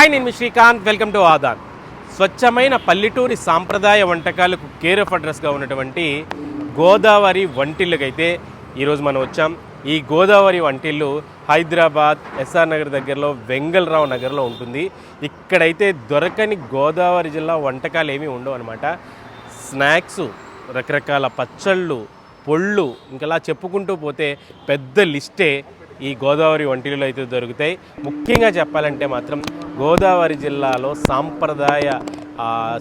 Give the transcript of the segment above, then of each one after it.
Hi నేను మీ Srikanth. Welcome to Aadan. స్వచ్ఛమైన పల్లెటూరి సాంప్రదాయ వంటకాలకు కేర్ ఆఫ్ అడ్రస్గా ఉన్నటువంటి గోదావరి వంటిళ్ళకైతే ఈరోజు మనం వచ్చాం. ఈ గోదావరి వంటిల్లు హైదరాబాద్ ఎస్ఆర్ నగర్ దగ్గరలో వెంగళరావు నగర్లో ఉంటుంది. ఇక్కడైతే దొరకని గోదావరి జిల్లా వంటకాలు ఏమీ ఉండవు అనమాట స్నాక్స్ రకరకాల పచ్చళ్ళు పొళ్ళు ఇంకలా చెప్పుకుంటూ పోతే పెద్ద లిస్టే ఈ గోదావరి వంటిలో అయితే దొరుకుతాయి. ముఖ్యంగా చెప్పాలంటే మాత్రం గోదావరి జిల్లాలో సాంప్రదాయ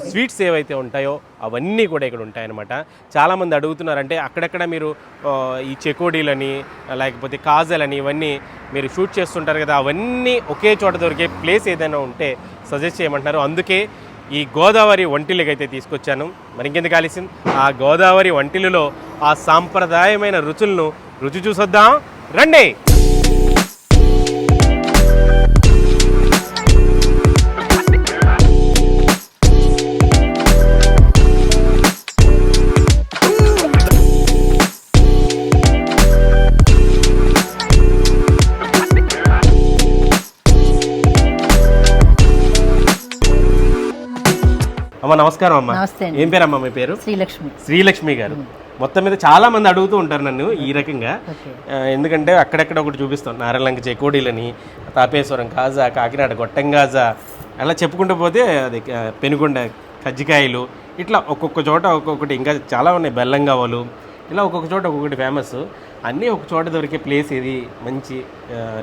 స్వీట్స్ ఏవైతే ఉంటాయో అవన్నీ కూడా ఇక్కడ ఉంటాయన్నమాట. చాలామంది అడుగుతున్నారంటే అక్కడక్కడ మీరు ఈ చెకోడీలని లేకపోతే కాజలని ఇవన్నీ మీరు షూట్ చేస్తుంటారు కదా అవన్నీ ఒకే చోట దొరికే ప్లేస్ ఏదైనా ఉంటే సజెస్ట్ చేయమంటున్నారు. అందుకే ఈ గోదావరి వంటిలకి అయితే తీసుకొచ్చాను. మరి ఇంకెందుకు ఆలస్యం? ఆ గోదావరి వంటిలలో ఆ సాంప్రదాయమైన రుచులను రుచి చూసొద్దాం. రండి! అమ్మ నమస్కారం అమ్మ. ఏం పేరమ్మా మీ పేరు? శ్రీలక్ష్మి. శ్రీలక్ష్మి గారు. మొత్తం మీద చాలా మంది అడుగుతూ ఉంటారు నన్ను ఈ రకంగా. ఎందుకంటే అక్కడెక్కడ ఒకటి చూపిస్తాం. నారాయణలంక చెకోడీలని తాపేశ్వరం కాజా కాకినాడ గొట్టంగాజా అలా చెప్పుకుంటూ పోతే అది పెనుగొండ కజ్జికాయలు ఇట్లా ఒక్కొక్క చోట ఒక్కొక్కటి. ఇంకా చాలా ఉన్నాయి. బెల్లం కావాలు ఇలా ఒక్కొక్క చోట ఒక్కొక్కటి ఫేమస్ అన్నీ ఒక చోట దొరికే ప్లేస్ ఏది? మంచి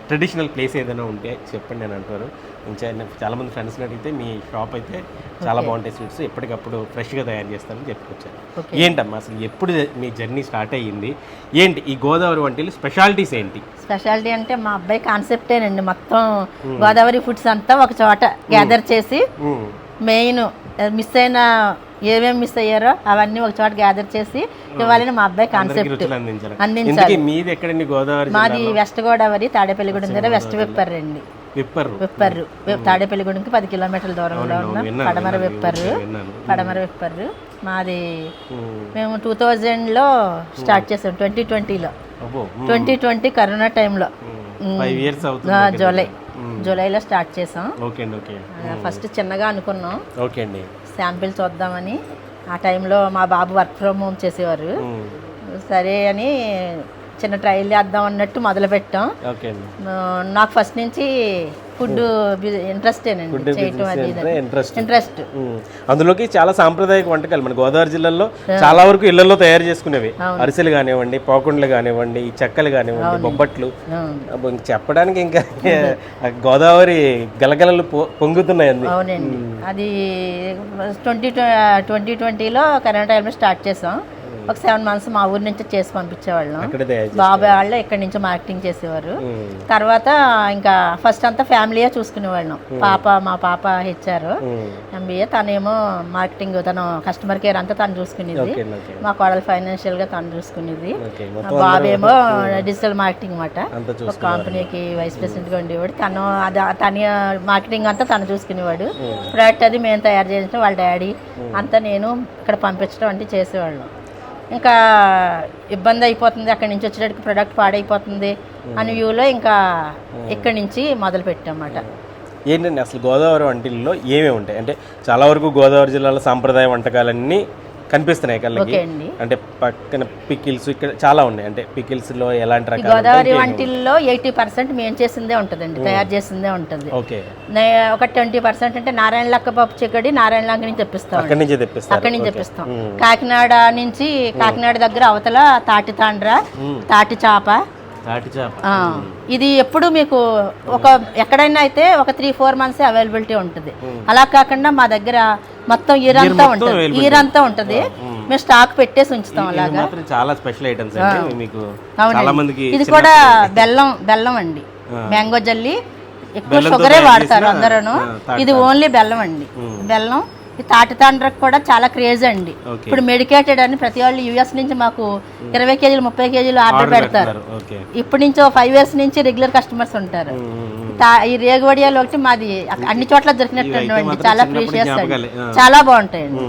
ట్రెడిషనల్ ప్లేస్ ఏదైనా ఉంటే చెప్పండి అని అంటారు. ఇంకా చాలా మంది ఫ్రెండ్స్ని అడిగితే మీ షాప్ అయితే చాలా బాగుంటాయి స్వీట్స్ ఎప్పటికప్పుడు ఫ్రెష్గా తయారు చేస్తారని చెప్పుకొచ్చారు. ఏంటమ్మా అసలు ఎప్పుడు మీ జర్నీ స్టార్ట్ అయ్యింది? ఏంటి ఈ గోదావరి వంటిలు స్పెషాలిటీస్ ఏంటి? స్పెషాలిటీ అంటే మా అబ్బాయి కాన్సెప్టేనండి మొత్తం గోదావరి ఫుడ్స్ అంతా ఒక చోట గ్యాదర్ చేసి. మెయిన్ మిస్ అయిన ఏమేమి మిస్ అయ్యారో అవన్నీ ఒక చోట గ్యాదర్ చేసి ఇవ్వాలని మా అబ్బాయి కాన్సెప్ట్ అందించాలి. మీది ఎక్కడండి? గోదావరి మాది వెస్ట్ గోదావరి తాడేపల్లిగూడెం దగ్గర వెస్ట్ విప్పర్రు అండి. విప్పరు విప్పర్రు తాడేపల్లిగూడెంకి పది కిలోమీటర్ల దూరంలో ఉన్న పడమర విప్పర్రు పడమర విప్పర్రు మాది మ్మ్. టూ థౌజండ్లో స్టార్ట్ చేసాం ట్వంటీ ట్వంటీలో ట్వంటీ ట్వంటీ కరోనా టైంలో. జూలై. జూలైలో స్టార్ట్ చేసాం. ఫస్ట్ చిన్నగా అనుకున్నాం. ఓకే అండి. శాంపిల్ చూద్దామని ఆ టైంలో మా బాబు వర్క్ ఫ్రమ్ హోమ్ చేసేవారు. సరే అని చిన్న ట్రయల్ చేద్దాం అన్నట్టు మొదలు పెట్టాం ఓకే అండి. ఆ, నాకు ఫస్ట్ నుంచి ఫుడ్ ఇంట్రెస్టేనండి చేయటం అది ఇది. ఇంట్రెస్ట్. ఇంట్రెస్ట్. మ్మ్. అందులోకి చాలా సాంప్రదాయక వంటకాలు. మన గోదావరి జిల్లాలో చాలా వరకు ఇళ్ళలో తయారు చేసుకునేవి. అరిసెలు కానివ్వండి పోకుండలు కానివ్వండి ఈ చెక్కలు కానివ్వండి బొబ్బట్లు. చెప్పడానికి ఇంకా గోదావరి గలగలలు పొంగుతున్నాయి అంది అవునండి. అది ట్వంటీ ట్వంటీ ట్వంటీలో కరోనా టైంలో స్టార్ట్ చేసాం. ఒక సెవెన్ మంత్స్ మా ఊరి నుంచి చేసి పంపించేవాళ్ళం. బాబాయ్ వాళ్ళు ఇక్కడి నుంచి మార్కెటింగ్ చేసేవారు. తర్వాత ఇంకా ఫస్ట్ అంతా ఫ్యామిలీయే చూసుకునేవాళ్ళం. పాప మా పాప హెచ్ఆర్ మ్మ్. ఎంబీఏ తనేమో మార్కెటింగ్ తను కస్టమర్ కేర్ అంతా తను చూసుకునేది. మా కోడలు ఫైనాన్షియల్గా తను చూసుకునేది. బాబేమో డిజిటల్ మార్కెటింగ్ అన్నమాట. అంతా ఒక కంపెనీకి వైస్ ప్రెసిడెంట్గా ఉండేవాడు. తను అది తన మార్కెటింగ్ అంతా తను చూసుకునేవాడు. ప్రోడక్ట్ అది మేము తయారు చేసిన వాళ్ళ డాడీ అంతా నేను ఇక్కడ పంపించడం అంటే చేసేవాళ్ళం. ఇంకా ఇబ్బంది అయిపోతుంది. అక్కడి నుంచి వచ్చేటప్పటికి ప్రోడక్ట్ పాడైపోతుంది అని వ్యూలో ఇంకా ఇక్కడి నుంచి మొదలు పెట్టామన్నమాట ఏంటండి అసలు గోదావరి వంటిల్లో ఏమేమి ఉంటాయి? అంటే చాలా వరకు గోదావరి జిల్లాలో సాంప్రదాయ వంటకాలన్నీ కనిపిస్తున్నాయి కళ్ళకి. ఓకే అండి. అంటే పక్కన పికిల్స్ ఇక్కడ చాలా ఉన్నాయి. అంటే పికిల్స్లో ఎలాంటి రకాలు గోదావరి వంటిల్లో ఎయిటీ పర్సెంట్ మేము చేసిందే ఉంటుందండి తయారు చేసిందే ఉంటుంది. ఓకే. ఒక ట్వంటీ పర్సెంట్ అంటే నారాయణ లక్క పప్పు చిక్కడి నారాయణ లంక నుంచి తెప్పిస్తాం. అక్కడి నుంచే తెప్పిస్తారు. అక్కడి నుంచి తెప్పిస్తాం. కాకినాడ నుంచి కాకినాడ దగ్గర అవతల తాటి తాండ్ర తాటి చాప తాటి చేప. ఆ, ఇది ఎప్పుడు మీకు ఒక ఎక్కడైనా అయితే ఒక త్రీ ఫోర్ మంత్స్ అవైలబిలిటీ ఉంటుంది. అలా కాకుండా మా దగ్గర మొత్తం ఈరంతా ఉంటుంది. ఈరంతా ఉంటుంది. మేము స్టాక్ పెట్టేసి ఉంచుతాం అలాగా. చాలా స్పెషల్ ఐటమ్స్ మీకు. చాలా మందికి ఇది కూడా బెల్లం బెల్లం అండి. మ్యాంగో జల్లి ఎక్కువ షుగరే వాడతారు తాటి ఇది ఓన్లీ బెల్లం అండి. బెల్లం ఈ తాటి తాండ్రకు కూడా చాలా క్రేజ్ అండి. ఇప్పుడు మెడికేటెడ్ అని ప్రతి వాళ్ళు యుఎస్ నుంచి మాకు ఇరవై కేజీలు ముప్పై కేజీలు ఆర్డర్ పెడతారు. ఇప్పటి నుంచి ఫైవ్ ఇయర్స్ నుంచి రెగ్యులర్ కస్టమర్స్ ఉంటారు. ఈ రేగువడియాలు ఒకటి మాది అన్ని చోట్ల దొరికినట్టు చాలా ప్రీషియస్ అండి. చాలా బాగుంటాయండి.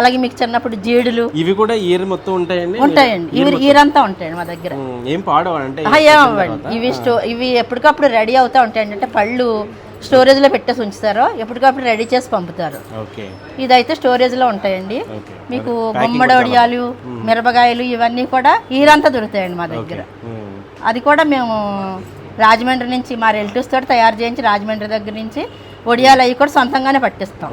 అలాగే మీకు చిన్నప్పుడు జీడులు. ఇవి కూడా ఇయర్ మొత్తం ఉంటాయండి? ఉంటాయండి. ఇవి ఈరంతా ఉంటాయండి మా దగ్గర. ఏం పాడవ అంటే ఆహా, ఏమవ్వండి ఇవి ఇవి ఎప్పటికప్పుడు రెడీ అవుతూ ఉంటాయండి. అంటే పళ్ళు స్టోరేజ్లో పెట్టేసి ఉంచుతారు ఎప్పటికప్పుడు రెడీ చేసి పంపుతారు. ఇదైతే స్టోరేజ్లో ఉంటాయండి. మీకు గుమ్మడి వడియాలు మిరపకాయలు ఇవన్నీ కూడా ఈరంతా దొరుకుతాయండి మా దగ్గర. అది కూడా మేము రాజమండ్రి నుంచి మా రిలేటివ్స్ తోటి తయారు చేయించి రాజమండ్రి దగ్గర నుంచి వడియాలు అవి కూడా సొంతంగానే పట్టిస్తాం.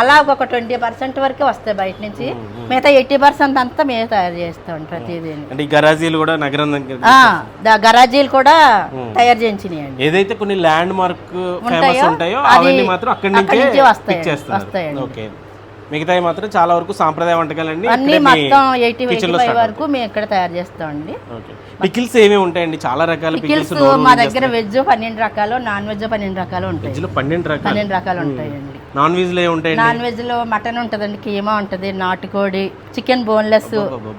అలా ఒక ట్వంటీ పర్సెంట్ వరకే వస్తాయి బయట నుంచి. మిగతా ఎయిటీ పర్సెంట్ అంతా మేము తయారు చేస్తాం ప్రతిదీ. అంటే గరాజీలు కూడా నగరం గరాజీలు కూడా తయారు చేయించినాయండి. ఏదైతే కొన్ని ల్యాండ్ మార్క్ ఉంటాయో, అవన్నీ మాత్రం అక్కడి నుంచే నుంచే వస్తాయండి, మిగతావి మాత్రం చాలా వరకు సాంప్రదాయ వంటకాలండి. అన్ని మొత్తం ఎయిటీ ఎయిటీ వరకు మేము ఇక్కడ తయారు చేస్తామండి. పికిల్స్ ఏమేమి ఉంటాయండి? చాలా రకాల పికిల్స్ మా దగ్గర వెజ్ పన్నెండు రకాలు నాన్ వెజ్ పన్నెండు రకాలు ఉంటాయి. పన్నెండు రకాలు. పన్నెండు రకాలు ఉంటాయండి. నాన్ వెజ్లో ఏముంటాయండి? నాన్ మటన్ ఉంటదండి కీమా ఉంటది నాటుకోడి చికెన్ బోన్లెస్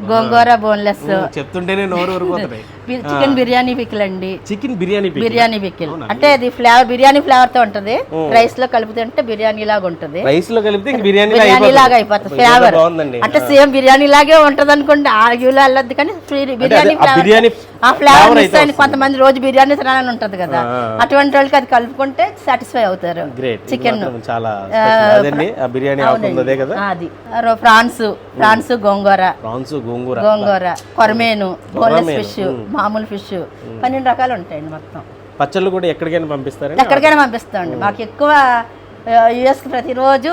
గోంగూర బోన్లెస్. చెప్తుంటేనే నోరు చికెన్ బిర్యానీ పికిల్ అండి చికెన్ బిర్యానీ బిర్యానీ పికిల్. అంటే అది ఫ్లేవర్ బిర్యానీ ఫ్లేవర్తో ఉంటది. రైస్లో కలుపుతుంటే బిర్యానీ లాగా ఉంటది. రైస్లో కలిపితే బిర్యానీ బిర్యానీ లాగా అయిపోతుంది. ఫ్లేవర్. అంటే సేమ్ బిర్యానీ లాగే ఉంటది అనుకోండి ఆర్గ్యూలో వెళ్ళొద్దు కానీ బిర్యానీ బిర్యానీ ఆ ఫ్లేవర్ మిస్ అయింది కొంతమంది రోజు బిర్యానీ తినాలని ఉంటది కదా. అటువంటి వాళ్ళకి అది కలుపుకుంటే సాటిస్ఫై అవుతారు. చికెన్ చాలా బిర్యానీ అదే కదా? అది. ఆ, ఫ్రాన్స్. ఫ్రాన్స్ గోంగూర. ప్రాన్స్ గోంగూర. గోంగూర. కొరమేను. బోన్లెస్ ఫిష్ మామూలు ఫిష్. పన్నెండు రకాలు ఉంటాయండి మొత్తం. పచ్చళ్ళు కూడా ఎక్కడికైనా పంపిస్తారండి? ఎక్కడికైనా పంపిస్తామండి. మాకు ఎక్కువ యుఎస్ ప్రతిరోజు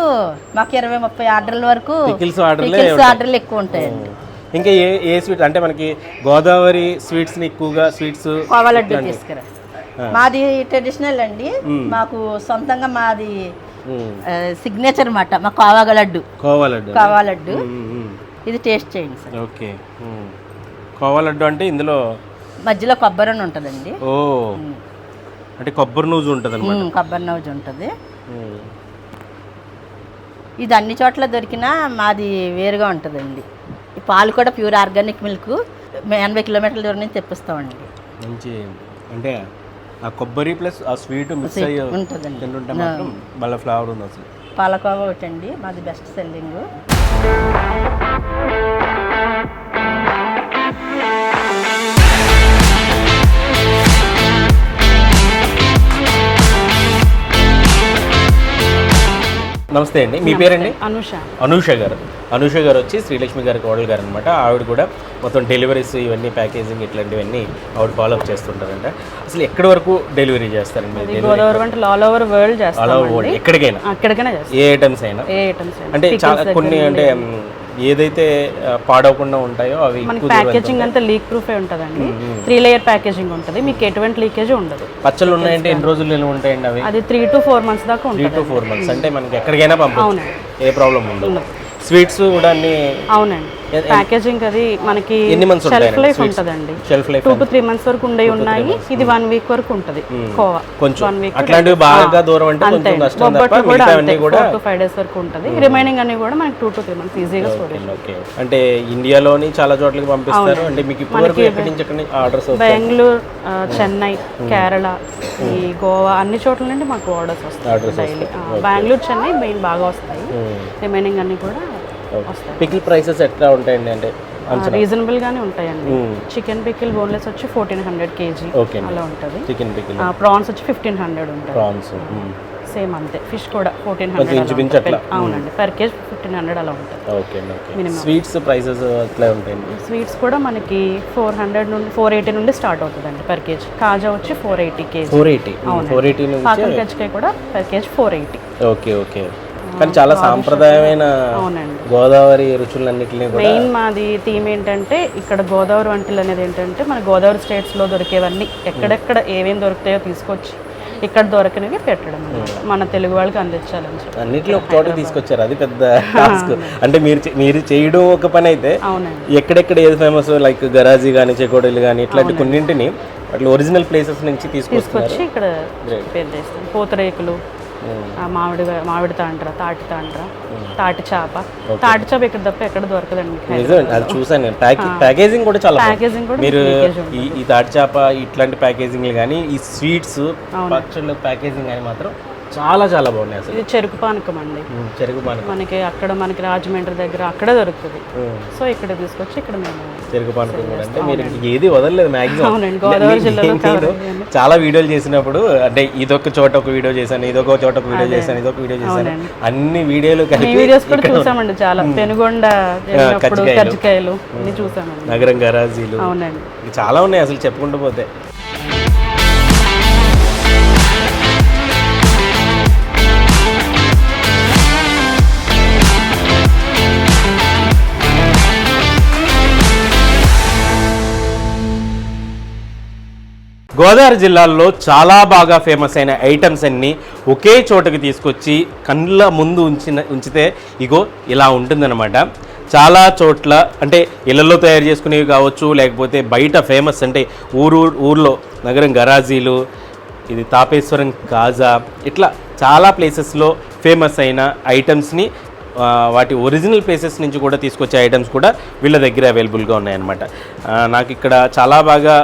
మాకు ఇరవై ముప్పై ఆర్డర్ల వరకు ఆర్డర్లు ఎక్కువ ఉంటాయండి. ఇంకా ఏ ఏ స్వీట్ అంటే మనకి గోదావరి స్వీట్స్ని ఎక్కువగా స్వీట్స్ కోవా లడ్డు తీసుకురా. మాది ట్రెడిషనల్ అండి. మాకు సొంతంగా మాది సిగ్నేచర్ అన్నమాట. మా కోవాగ లడ్డు. కోవా లడ్డు కోవా లడ్డు. ఇది టేస్ట్ చేయండి సార్. ఓకే. కోవా లడ్డు అంటే ఇందులో మధ్యలో కొబ్బరి అని ఉంటుందండి. ఓ. అంటే కొబ్బరి నూజు ఉంటుంది అనమాట ఉమ్, కొబ్బరి నవ్వు ఉంటుంది. ఇది అన్ని చోట్ల దొరికినా మాది వేరుగా ఉంటుందండి. పాలు కూడా ప్యూర్ ఆర్గానిక్ మిల్క్ ఎనభై కిలోమీటర్ల దూరం నుంచి తెప్పిస్తామండి. మంచి అంటే ఆ కొబ్బరి ప్లస్ ఆ స్వీట్ మిక్స్ అయ్యి ఉంటుందండి. తింటుంటే మాత్రం భలే ఫ్లేవర్ ఉంది అసలు. పాలకోవా ఒకటండి మాది బెస్ట్ సెల్లింగ్. నమస్తే అండి. మీ పేరండి? అనుష. అనూష గారు. అనూష గారు వచ్చి శ్రీలక్ష్మి గారి కోడలు గారు అనమాట ఆవిడ కూడా మొత్తం డెలివరీస్ ఇవన్నీ ప్యాకేజింగ్ ఇట్లాంటివన్నీ ఆవిడ ఫాలో అప్ చేస్తుంటారంట. అసలు ఎక్కడి వరకు డెలివరీ చేస్తారండి మీరు? గోదావరి వంటలు ఆల్ ఓవర్ వరల్డ్ చేస్తాం ఆల్ ఓవర్ ఎక్కడికైనా? ఏ ఐటమ్స్ అయినా? ఏ ఐటమ్స్ అంటే చాలా కొన్ని అంటే ఏదైతే పాడవకుండా ఉంటాయో అవి మనకి ప్యాకేజింగ్ అంతా లీక్ ప్రూఫే ఉంటుందండి. త్రీ లేయర్ ప్యాకేజింగ్ ఉంటుంది. మీకు ఎటువంటి లీకేజ్ ఉండదు. పచ్చళ్ళు ఉన్నాయంటే ఎన్ని రోజులు నిల్వ ఉంటాయండి అవి? అది త్రీ టు ఫోర్ మంత్స్ దాకా త్రీ ఉంటుంది టు ఫోర్ మంత్స్ అంటే మనకి ఎక్కడికైనా అవునండి. ఏ ప్రాబ్లం ఉండదు. స్వీట్స్ కూడా అన్ని అవునండి. ప్యాకేజింగ్ అది మనకి షెల్ఫ్ లైఫ్? ఉంటుందండి. Shelf life two to three months వరకు ఉండే ఉన్నాయి. ఇది వన్ వీక్ వరకు ఉంటుంది. కోవా. కొంచెం వీక్ అట్లాంటివి బాగా దూరం అంటే కొంచెం కష్టం తప్ప మిగతా అన్ని కూడా టు ఫైవ్ డేస్ వరకు ఉంటుంది. రిమైనింగ్ అన్ని కూడా మనకి టూ టు త్రీ మంత్స్ ఈజీగా స్టోరేజ్ ఓకే అంటే ఇండియాలోని చాలా చోట్లకి పంపిస్తారు. అంటే మీకు ఇప్పటి వరకు ఎక్కడి నుంచి ఎక్కడి ఆర్డర్స్ బెంగళూరు చెన్నై కేరళ ఈ గోవా అన్ని చోట్ల నుండి మాకు ఆర్డర్స్ వస్తాయి డైలీ. బెంగళూరు చెన్నై మెయిన్ బాగా వస్తాయి. రిమైనింగ్ అన్ని కూడా పికిల్ ప్రైసెస్ ఎట్లా ఉంటాయండి అంటే రీజనబుల్ గానే ఉంటాయండి. చికెన్ పికిల్ బోన్లెస్ వచ్చి ఫోర్టీన్ హండ్రెడ్ కేజీ అలా ఉంటుంది. చికెన్ పికిల్ ప్రాన్స్ వచ్చి ఫిఫ్టీన్ హండ్రెడ్ ఉంటుంది ప్రాన్స్ సేమ్ అంతే. ఫిష్ కూడా ఫోర్టీన్ హండ్రెడ్ అట్లా. అవునండి. పర్ కేజీ ఫిఫ్టీన్ హండ్రెడ్ అలా ఉంటుంది స్వీట్స్ ప్రైసెస్ ఎట్లా ఉంటాయండి? స్వీట్స్ కూడా మనకి ఫోర్ హండ్రెడ్ నుండి ఫోర్ ఎయిటీ నుండి స్టార్ట్ అవుతుందండి పర్ కేజీ కాజా వచ్చి four eighty KG four eighty four eighty పాకం కజ్జికాయ కూడా per KG four eighty okay okay కానీ చాలా సాంప్రదాయమైన గోదావరి రుచులన్నిటిని మెయిన్ మాది థీమ్ ఏంటంటే ఇక్కడ గోదావరి వంటలు అనేది ఏంటంటే మన గోదావరి స్టేట్స్లో దొరికేవన్నీ ఎక్కడెక్కడ ఏమేమి దొరుకుతాయో తీసుకొచ్చి ఇక్కడ దొరకనివి పెట్టడం అన్నమాట. మన తెలుగు వాళ్ళకి అందించాలని చెప్పి. అన్నిటిలో ఒక చోట తీసుకొచ్చారు. అది పెద్ద టాస్క్ అంటే మీరు మీరు చేయడం ఒక పని అయితే అవునండి. ఎక్కడెక్కడ ఏది ఫేమస్ లైక్ గరాజీ కానీ చెకోడీలు కానీ ఇట్లాంటి కొన్నింటిని అట్లా ఒరిజినల్ ప్లేసెస్ నుంచి తీసుకొచ్చి ఇక్కడ పూతరేకులు మామిడి మామిడి తాండ్ర తాటి తాండ్ర తాటి చేప. తాటి చేప ఇక్కడ తప్ప ఎక్కడ దొరకదండి అది చూసాను ప్యాకేజింగ్ కూడా చాలా. ప్యాకేజింగ్ కూడా మీరు ఈ తాటి చేప ఇట్లాంటి ప్యాకేజింగ్ కానీ ఈ స్వీట్స్ పచ్చళ్ళు ప్యాకేజింగ్ కానీ మాత్రం చాలా చాలా బాగున్నాయి అసలు. ఇది చెరుకు పానకం అండి. చెరుకు పానకం. మనకి అక్కడ మనకి రాజమండ్రి దగ్గర అక్కడే దొరుకుతుంది. సో ఇక్కడ తీసుకొచ్చి ఇక్కడ మేము చెరుకు పానకం కూడా అంటే మీరు ఏది వదలలేదు అవునండి, గోదావరి జిల్లాలో. చాలా వీడియోలు చేసినప్పుడు అంటే ఇదొక చోట ఒక వీడియో చేశాను ఇదొక చోట ఒక వీడియో చేశాను ఇదొక వీడియో చేశాను. అన్ని వీడియోలు కలిపి వీడియోస్ కూడా చూసామండి చాలా. పెనుగొండ కజ్జికాయలు. చూసామండి. నగరం గరాజీలు. అవునండి. చాలా ఉన్నాయి అసలు చెప్పుకుంటూ పోతే. గోదావరి జిల్లాలో చాలా బాగా ఫేమస్ అయిన ఐటమ్స్ అన్నీ ఒకే చోటకి తీసుకొచ్చి కళ్ళ ముందు ఉంచిన ఉంచితే ఇగో ఇలా ఉంటుందన్నమాట. చాలా చోట్ల అంటే ఇళ్ళలో తయారు చేసుకునేవి కావచ్చు లేకపోతే బయట ఫేమస్ అంటే ఊరు ఊర్లో నగరం గరాజీలు ఇది తాపేశ్వరం కాజా ఇట్లా చాలా ప్లేసెస్లో ఫేమస్ అయిన ఐటమ్స్ని వాటి ఒరిజినల్ ప్లేసెస్ నుంచి కూడా తీసుకొచ్చే ఐటమ్స్ కూడా వీళ్ళ దగ్గర అవైలబుల్గా ఉన్నాయన్నమాట. నాకు ఇక్కడ చాలా బాగా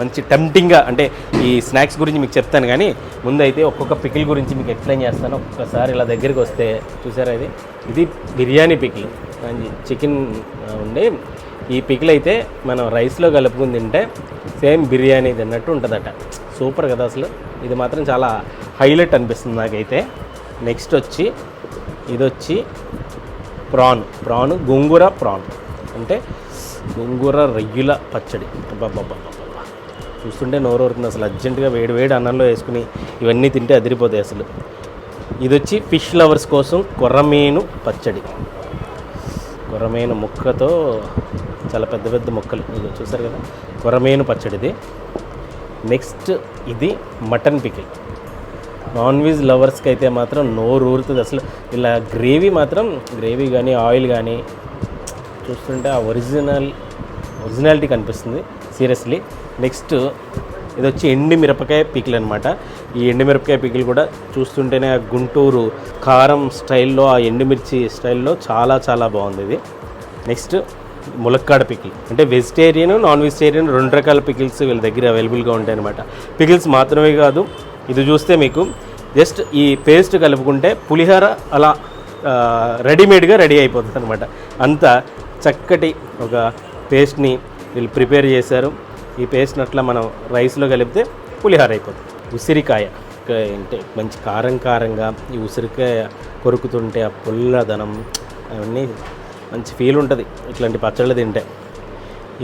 మంచి టెంప్టింగ్గా అంటే ఈ స్నాక్స్ గురించి మీకు చెప్తాను కానీ ముందైతే ఒక్కొక్క పికిల్ గురించి మీకు ఎక్స్ప్లెయిన్ చేస్తాను. ఒక్కసారి ఇలా దగ్గరికి వస్తే చూసారా ఇది? ఇది బిర్యానీ పికిల్ చికెన్ ఉండి. ఈ పికిల్ అయితే మనం రైస్లో కలుపుకుని తింటే సేమ్ బిర్యానీ తిన్నట్టు ఉంటుందట. సూపర్ కదా అసలు. ఇది మాత్రం చాలా హైలైట్ అనిపిస్తుంది నాకైతే. నెక్స్ట్ వచ్చి ఇది వచ్చి ప్రాన్ ప్రాన్ గోంగూర ప్రాన్ అంటే గోంగూర రొయ్యల పచ్చడి. బాబా చూస్తుంటే నోరు ఊరుతుంది. అసలు అర్జెంటుగా వేడి వేడి అన్నంలో వేసుకుని ఇవన్నీ తింటే అదిరిపోతాయి అసలు. ఇది వచ్చి ఫిష్ లవర్స్ కోసం కొర్రమీను పచ్చడి. కొర్రమీను ముక్కతో చాలా పెద్ద పెద్ద ముక్కలు. ఇది చూసారు కదా? కొర్రమీను పచ్చడిది. నెక్స్ట్ ఇది మటన్ పికిల్. నాన్ వెజ్ లవర్స్కి అయితే మాత్రం నోరు ఊరుతుంది. అసలు ఇలా గ్రేవీ మాత్రం గ్రేవీ కానీ ఆయిల్ కానీ చూస్తుంటే ఆ ఒరిజినల్ ఒరిజినాలిటీ కనిపిస్తుంది. సీరియస్లీ. నెక్స్ట్ ఇది వచ్చి ఎండి మిరపకాయ పికిల్ అనమాట ఈ ఎండి మిరపకాయ పికిల్ కూడా చూస్తుంటేనే ఆ గుంటూరు కారం స్టైల్లో ఆ ఎండుమిర్చి స్టైల్లో చాలా చాలా బాగుంది ఇది. నెక్స్ట్ ములక్కాడ పికిల్. అంటే వెజిటేరియన్ నాన్ వెజిటేరియన్ రెండు రకాల పికిల్స్ వీళ్ళ దగ్గర అవైలబుల్గా ఉంటాయి అనమాట పికిల్స్ మాత్రమే కాదు ఇది చూస్తే మీకు జస్ట్ ఈ పేస్ట్ కలుపుకుంటే పులిహోర అలా రెడీమేడ్గా రెడీ అయిపోతుంది అనమాట అంత చక్కటి ఒక పేస్ట్ని వీళ్ళు ప్రిపేర్ చేశారు. ఈ పేస్ట్ని అట్లా మనం రైస్లో కలిపితే పులిహోర అయిపోతుంది. ఉసిరికాయ ఇంకా అంటే మంచి కారం కారంగా ఈ ఉసిరికాయ కొరుకుతుంటే ఆ పుల్లదనం అవన్నీ మంచి ఫీల్ ఉంటుంది ఇట్లాంటి పచ్చళ్ళు తింటే.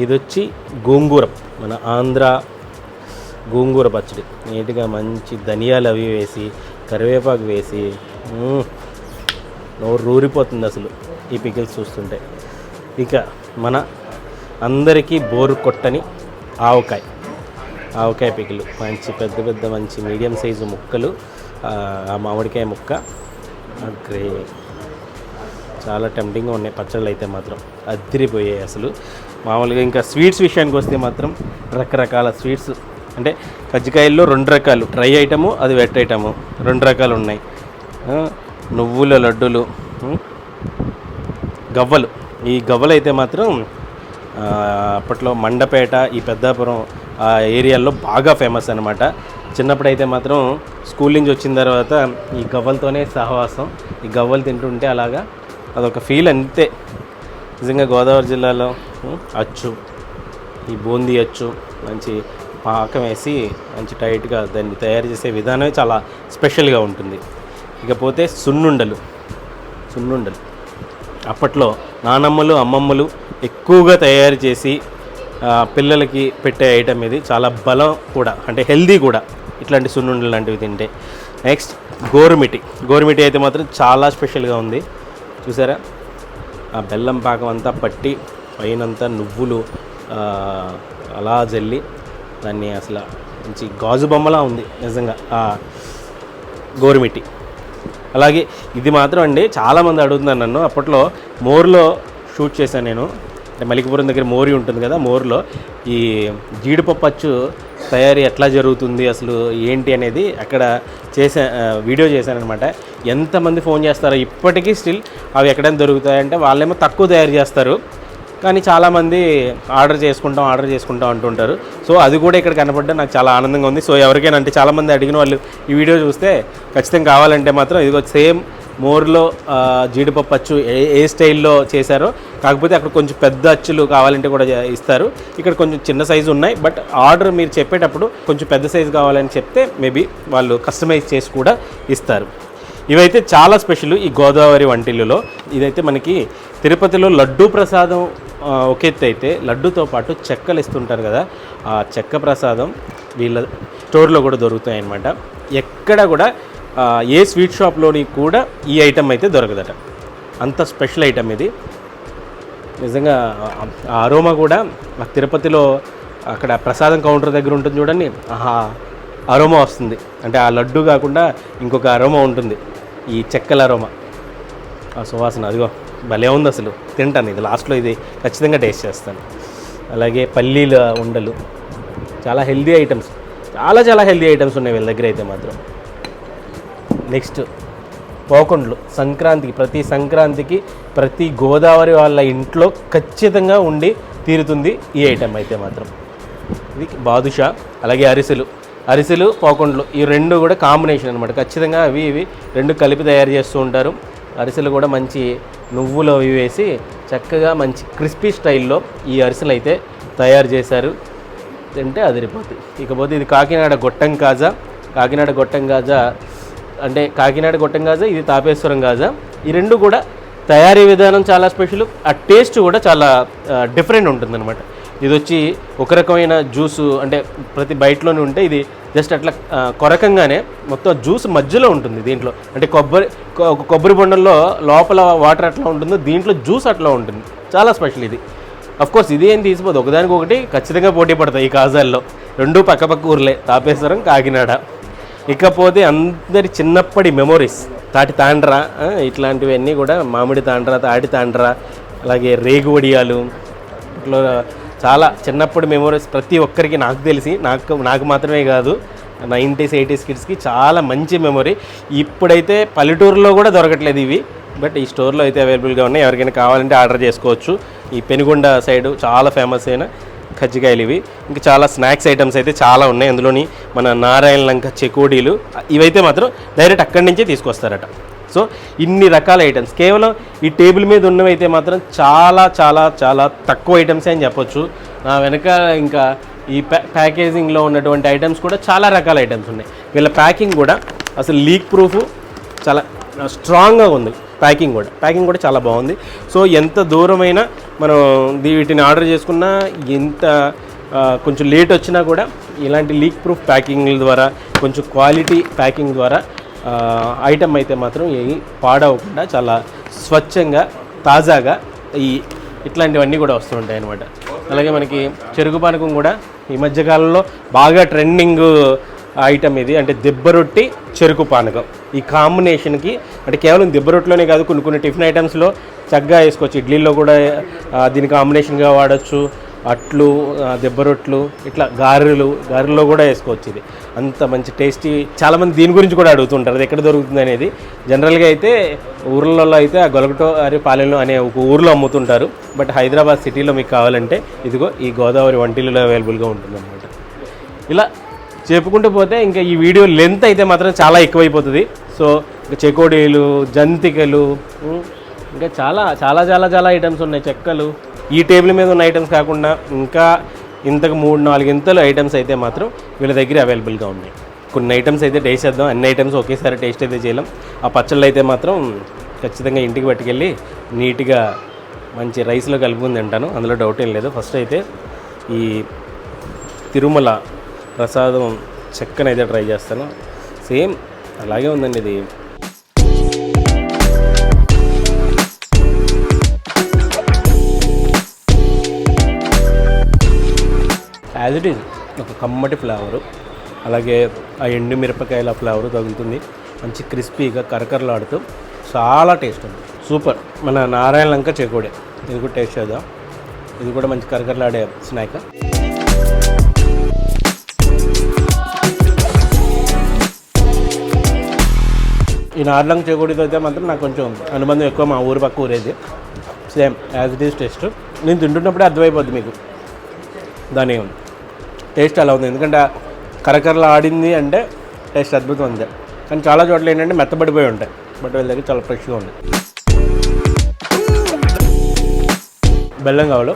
ఇది వచ్చి గోంగూర మన ఆంధ్ర గోంగూర పచ్చడి. నీట్గా మంచి ధనియాలు అవి వేసి కరివేపాకు వేసి నోరు రూరిపోతుంది అసలు ఈ పికిల్స్ చూస్తుంటే. ఇక మన అందరికీ బోరు కొట్టని ఆవకాయ. ఆవకాయ పికిలు. మంచి పెద్ద పెద్ద మంచి మీడియం సైజు ముక్కలు. ఆ మామిడికాయ ముక్క. గ్రే గ్రేవీ. చాలా టెంప్టింగ్గా ఉన్నాయి. పచ్చళ్ళు అయితే మాత్రం అద్దరిపోయాయి అసలు. మామూలుగా ఇంకా స్వీట్స్ విషయానికి వస్తే మాత్రం రకరకాల స్వీట్స్. అంటే కజ్జికాయల్లో రెండు రకాలు. డ్రై ఐటము అది వెట్ ఐటము. రెండు రకాలు ఉన్నాయి. నువ్వుల లడ్డూలు గవ్వలు. ఈ గవ్వలు అయితే మాత్రం అప్పట్లో మండపేట ఈ పెద్దాపురం ఆ ఏరియాల్లో బాగా ఫేమస్ అనమాట చిన్నప్పుడైతే మాత్రం స్కూల్ నుంచి వచ్చిన తర్వాత ఈ గవ్వలతోనే సహవాసం ఈ గవ్వలు తింటుంటే అలాగా అదొక ఫీల్ అంతే. నిజంగా గోదావరి జిల్లాలో అచ్చు ఈ బూందీ అచ్చు మంచి పాకం వేసి మంచి టైట్గా దాన్ని తయారు చేసే విధానమే చాలా స్పెషల్గా ఉంటుంది. ఇకపోతే సున్నుండలు సున్నుండలు. అప్పట్లో నానమ్మలు అమ్మమ్మలు ఎక్కువగా తయారు చేసి పిల్లలకి పెట్టే ఐటమ్ ఇది. చాలా బలం కూడా అంటే హెల్దీ కూడా. ఇట్లాంటి సున్నుండలు లాంటివి తింటే. నెక్స్ట్ గోరుమిటి గోరుమిటి అయితే మాత్రం చాలా స్పెషల్గా ఉంది. చూసారా? ఆ బెల్లం పాకం అంతా పట్టి పైనంతా నువ్వులు అలా జల్లి దాన్ని అసలు మంచి గాజు బొమ్మలా ఉంది నిజంగా. గోరుమిటి అలాగే ఇది మాత్రం అండి చాలామంది అడుగుతున్నారు నన్ను. అప్పట్లో మోర్లో షూట్ చేశాను నేను. అంటే మలికపురం దగ్గర మోరి ఉంటుంది కదా మోర్లో. ఈ జీడిపప్పు అచ్చు తయారీ ఎట్లా జరుగుతుంది అసలు ఏంటి అనేది అక్కడ చేసా వీడియో చేశానమాట ఎంతమంది ఫోన్ చేస్తారో ఇప్పటికీ స్టిల్ అవి ఎక్కడైనా దొరుకుతాయంటే వాళ్ళేమో తక్కువ తయారు చేస్తారు. కానీ చాలామంది ఆర్డర్ చేసుకుంటాం ఆర్డర్ చేసుకుంటాం అంటుంటారు. సో అది కూడా ఇక్కడ కనపడడం నాకు చాలా ఆనందంగా ఉంది. సో ఎవరికైనా అంటే చాలామంది అడిగిన వాళ్ళు ఈ వీడియో చూస్తే ఖచ్చితంగా కావాలంటే మాత్రం ఇదిగో సేమ్ మోర్లో జీడిపప్పు అచ్చు ఏ ఏ స్టైల్లో చేశారో కాకపోతే అక్కడ కొంచెం పెద్ద అచ్చులు కావాలంటే కూడా ఇస్తారు. ఇక్కడ కొంచెం చిన్న సైజు ఉన్నాయి బట్ ఆర్డర్ మీరు చెప్పేటప్పుడు కొంచెం పెద్ద సైజు కావాలని చెప్తే మేబీ వాళ్ళు కస్టమైజ్ చేసి కూడా ఇస్తారు. ఇవైతే చాలా స్పెషల్ ఈ గోదావరి వంటిల్లులో. ఇదైతే మనకి తిరుపతిలో లడ్డూ ప్రసాదం ఒక ఎత్తు అయితే లడ్డూతో పాటు చెక్కలు ఇస్తుంటారు కదా ఆ చెక్క ప్రసాదం వీళ్ళ స్టోర్లో కూడా దొరుకుతాయి అన్నమాట ఎక్కడ కూడా ఏ స్వీట్ షాప్లోని కూడా ఈ ఐటెం అయితే దొరకదట. అంత స్పెషల్ ఐటెం ఇది. నిజంగా ఆ అరోమా కూడా ఆ తిరుపతిలో అక్కడ ప్రసాదం కౌంటర్ దగ్గర ఉంటుంది చూడండి ఆహా అరోమా వస్తుంది. అంటే ఆ లడ్డు కాకుండా ఇంకొక అరోమా ఉంటుంది ఈ చెక్కల అరోమా. ఆ సువాసన అదిగో. భలే ఉంది అసలు. తింటాను. ఇది లాస్ట్లో ఇది ఖచ్చితంగా టేస్ట్ చేస్తాను. అలాగే పల్లీల ఉండలు. చాలా హెల్దీ ఐటమ్స్. చాలా చాలా హెల్దీ ఐటమ్స్ ఉన్నాయి వీళ్ళ దగ్గర అయితే మాత్రం. నెక్స్ట్ పోకుండ్లు. సంక్రాంతికి ప్రతి సంక్రాంతికి ప్రతి గోదావరి వాళ్ళ ఇంట్లో ఖచ్చితంగా ఉండి తీరుతుంది ఈ ఐటెం అయితే మాత్రం. ఇది బాదుషా అలాగే అరిసెలు. అరిసెలు పోకుండ్లు ఈ రెండు కూడా కాంబినేషన్ అనమాట ఖచ్చితంగా అవి ఇవి రెండు కలిపి తయారు చేస్తూ ఉంటారు. అరిసెలు కూడా మంచి నువ్వులు అవి వేసి చక్కగా మంచి క్రిస్పీ స్టైల్లో ఈ అరిసెలు అయితే తయారు చేశారు. తింటే అదిరిపోతుంది ఇకపోతే ఇది కాకినాడ గొట్టం కాజా. కాకినాడ గొట్టం కాజా అంటే కాకినాడ గొట్టం కాజా ఇది తాపేశ్వరం కాజా. ఈ రెండు కూడా తయారీ విధానం చాలా స్పెషల్ ఆ టేస్ట్ కూడా చాలా డిఫరెంట్ ఉంటుందన్నమాట. ఇది వచ్చి ఒక రకమైన జ్యూసు అంటే ప్రతి బయటలోనే ఉంటే ఇది జస్ట్ అట్లా కొరకంగానే మొత్తం జ్యూస్ మధ్యలో ఉంటుంది దీంట్లో. అంటే కొబ్బరి ఒక కొబ్బరి బొండల్లో లోపల వాటర్ అట్లా ఉంటుందో దీంట్లో జ్యూస్ అట్లా ఉంటుంది. చాలా స్పెషల్ ఇది. అఫ్ కోర్స్ ఇది ఏం తీసిపోదు. ఒకదానికి ఒకటి ఖచ్చితంగా పోటీ పడతాయి ఈ కాజాల్లో. రెండు పక్కపక్క ఊర్లే. తాపేశ్వరం కాకినాడ. ఇకపోతే అందరి చిన్నప్పటి మెమొరీస్. తాటి తాండ్రా ఇట్లాంటివన్నీ కూడా మామిడి తాండ్రా తాటి తాండ్రా అలాగే రేగు వడియాలు ఇట్లా చాలా చిన్నప్పుడు మెమోరీస్ ప్రతి ఒక్కరికి నాకు తెలిసి నాకు నాకు మాత్రమే కాదు నైంటీస్ ఎయిటీస్ కిడ్స్కి చాలా మంచి మెమొరీ ఇప్పుడైతే పల్లెటూరులో కూడా దొరకట్లేదు ఇవి. బట్ ఈ స్టోర్లో అయితే అవైలబుల్గా ఉన్నాయి. ఎవరికైనా కావాలంటే ఆర్డర్ చేసుకోవచ్చు. ఈ పెనుగొండ సైడ్ చాలా ఫేమస్ అయిన కజ్జికాయలు ఇవి. ఇంకా చాలా స్నాక్స్ ఐటమ్స్ అయితే చాలా ఉన్నాయి. అందులోని మన నారాయణ లంక చెకోడీలు ఇవైతే మాత్రం డైరెక్ట్ అక్కడి నుంచే తీసుకొస్తారట. సో ఇన్ని రకాల ఐటమ్స్ కేవలం ఈ టేబుల్ మీద ఉన్నవైతే మాత్రం చాలా చాలా చాలా తక్కువ ఐటమ్స్ అని చెప్పొచ్చు. నా వెనక ఇంకా ఈ ప్యా ప్యాకేజింగ్లో ఉన్నటువంటి ఐటమ్స్ కూడా చాలా రకాల ఐటమ్స్ ఉన్నాయి. వీళ్ళ ప్యాకింగ్ కూడా అసలు లీక్ ప్రూఫ్ చాలా స్ట్రాంగ్గా ఉంది. ప్యాకింగ్ కూడా. ప్యాకింగ్ కూడా చాలా బాగుంది. సో ఎంత దూరమైనా మనం వీటిని ఆర్డర్ చేసుకున్నా ఎంత కొంచెం లేట్ వచ్చినా కూడా ఇలాంటి లీక్ ప్రూఫ్ ప్యాకింగ్ల ద్వారా కొంచెం క్వాలిటీ ప్యాకింగ్ ద్వారా ఐటమ్ అయితే మాత్రం ఏవి పాడవకుండా చాలా స్వచ్ఛంగా తాజాగా ఈ ఇట్లాంటివన్నీ కూడా వస్తూ ఉంటాయి అనమాట అలాగే మనకి చెరుకు పానకం కూడా ఈ మధ్యకాలంలో బాగా ట్రెండింగ్ ఐటమ్ ఇది. అంటే దెబ్బ రొట్టి చెరుకు పానకం. ఈ కాంబినేషన్కి అంటే కేవలం దెబ్బరొట్టిలోనే కాదు కొన్ని కొన్ని టిఫిన్ ఐటమ్స్లో చక్కగా వేసుకోవచ్చు. ఇడ్లీలో కూడా దీని కాంబినేషన్గా వాడచ్చు. అట్లు దెబ్బరొట్లు దెబ్బ ఇట్లా గారెలు గారెల్లో కూడా వేసుకోవచ్చు ఇది. అంత మంచి టేస్టీ చాలామంది దీని గురించి కూడా అడుగుతుంటారు అది ఎక్కడ దొరుకుతుంది అనేది. జనరల్గా అయితే ఊర్లలో అయితే ఆ గొలగటో అరే పాలెంలో అనే ఒక ఊర్లో అమ్ముతుంటారు. బట్ హైదరాబాద్ సిటీలో మీకు కావాలంటే ఇదిగో ఈ గోదావరి వంటిల్లో అవైలబుల్గా ఉంటుంది ఇలా చెప్పుకుంటూ పోతే ఇంకా ఈ వీడియో లెంత్ అయితే మాత్రం చాలా ఎక్కువైపోతుంది. సో చెకోడీలు జంతికలు ఇంకా చాలా చాలా చాలా చాలా ఐటమ్స్ ఉన్నాయి. చెక్కలు ఈ టేబుల్ మీద ఉన్న ఐటమ్స్ కాకుండా ఇంకా ఇంతకు మూడు నాలుగు ఇంతలు ఐటమ్స్ అయితే మాత్రం వీళ్ళ దగ్గర అవైలబుల్గా ఉన్నాయి. కొన్ని ఐటమ్స్ అయితే టేస్ట్ చేద్దాం. అన్ని ఐటమ్స్ ఒకేసారి టేస్ట్ అయితే చేయలేం. ఆ పచ్చళ్ళు అయితే మాత్రం ఖచ్చితంగా ఇంటికి పట్టుకెళ్ళి నీట్గా మంచి రైస్లో కలుపుకుని తింటాను. అందులో డౌట్ ఏం లేదు. ఫస్ట్ అయితే ఈ తిరుమల ప్రసాదం చెక్కనైతే అయితే ట్రై చేస్తాను. సేమ్ అలాగే ఉందండి ఇది. యాజ్ ఇట్ ఈజ్ ఒక కమ్మటి ఫ్లేవరు. అలాగే ఆ ఎండు మిరపకాయల ఫ్లేవర్ తగులుతుంది. మంచి క్రిస్పీగా కరకరలాడుతూ చాలా టేస్ట్ ఉంది. సూపర్. మన నారాయణ లంక చెకోడే. ఇది కూడా టేస్ట్ చేద్దాం. ఇది కూడా మంచి కరకరలాడే స్నాక్. ఈ నార్లంగ్ చెకోడితో అయితే మాత్రం నాకు కొంచెం అనుబంధం ఎక్కువ మా ఊరి పక్క ఊరేది. Same as it is taste నేను తింటున్నప్పుడే అర్థమైపోద్ది మీకు. దాని టేస్ట్ అలా ఉంది. ఎందుకంటే కరకరలు ఆడింది అంటే టేస్ట్ అద్భుతం ఉంది. కానీ చాలా చోట్ల ఏంటంటే మెత్తబడిపోయి ఉంటాయి. బట్ వీళ్ళ దగ్గర చాలా ఫ్రెష్గా ఉంది. బెల్లం కావాలి?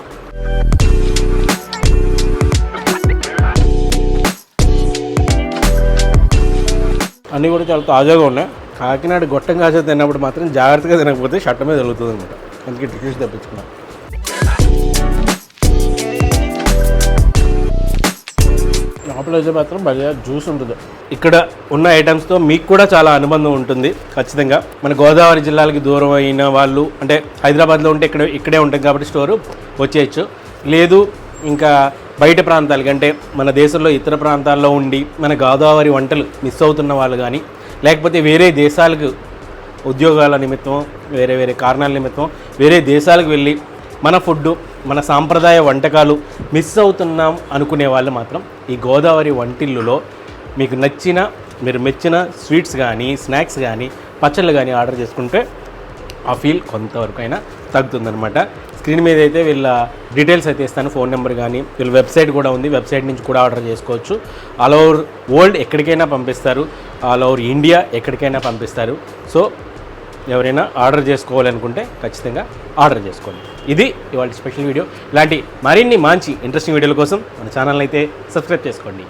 అన్నీ కూడా చాలా తాజాగా ఉన్నాయి. కాకినాడ గొట్టం కాసే తిన్నప్పుడు మాత్రం జాగ్రత్తగా తినకపోతే షట్ట మీద వెలుగుతుంది అనమాట. అందుకే టిష్యూస్ తెప్పించుకున్నాం. లోపల అయితే మాత్రం బాగా జ్యూస్ ఉంటుంది. ఇక్కడ ఉన్న ఐటమ్స్తో మీకు కూడా చాలా అనుబంధం ఉంటుంది ఖచ్చితంగా. మన గోదావరి జిల్లాలకి దూరం అయిన వాళ్ళు అంటే హైదరాబాద్లో ఉంటే ఇక్కడ ఇక్కడే ఉంటాం కాబట్టి స్టోరు వచ్చేయచ్చు. లేదు ఇంకా బయట ప్రాంతాలకి అంటే మన దేశంలో ఇతర ప్రాంతాల్లో ఉండి మన గోదావరి వంటలు మిస్ అవుతున్న వాళ్ళు కానీ లేకపోతే వేరే దేశాలకు ఉద్యోగాల నిమిత్తం వేరే వేరే కారణాల నిమిత్తం వేరే దేశాలకు వెళ్ళి మన ఫుడ్ మన సాంప్రదాయ వంటకాలు మిస్ అవుతున్నాం అనుకునే వాళ్ళు మాత్రం ఈ గోదావరి వంటిల్లులో మీకు నచ్చిన మీరు మెచ్చిన స్వీట్స్ కానీ స్నాక్స్ కానీ పచ్చళ్ళు కానీ ఆర్డర్ చేసుకుంటే ఆ ఫీల్ కొంతవరకు అయినా తగ్గుతుందనమాట స్క్రీన్ మీద అయితే వీళ్ళ డీటెయిల్స్ అయితే ఇస్తాను. ఫోన్ నెంబర్ కానీ వీళ్ళ వెబ్సైట్ కూడా ఉంది. వెబ్సైట్ నుంచి కూడా ఆర్డర్ చేసుకోవచ్చు. ఆల్ ఓవర్ వరల్డ్ ఎక్కడికైనా పంపిస్తారు. ఆల్ ఓవర్ ఇండియా ఎక్కడికైనా పంపిస్తారు. సో ఎవరైనా ఆర్డర్ చేసుకోవాలనుకుంటే ఖచ్చితంగా ఆర్డర్ చేసుకోండి. ఇది ఇవాళ స్పెషల్ వీడియో ఇలాంటి మరిన్ని మంచి ఇంట్రెస్టింగ్ వీడియోల కోసం మన ఛానల్ అయితే సబ్స్క్రైబ్ చేసుకోండి.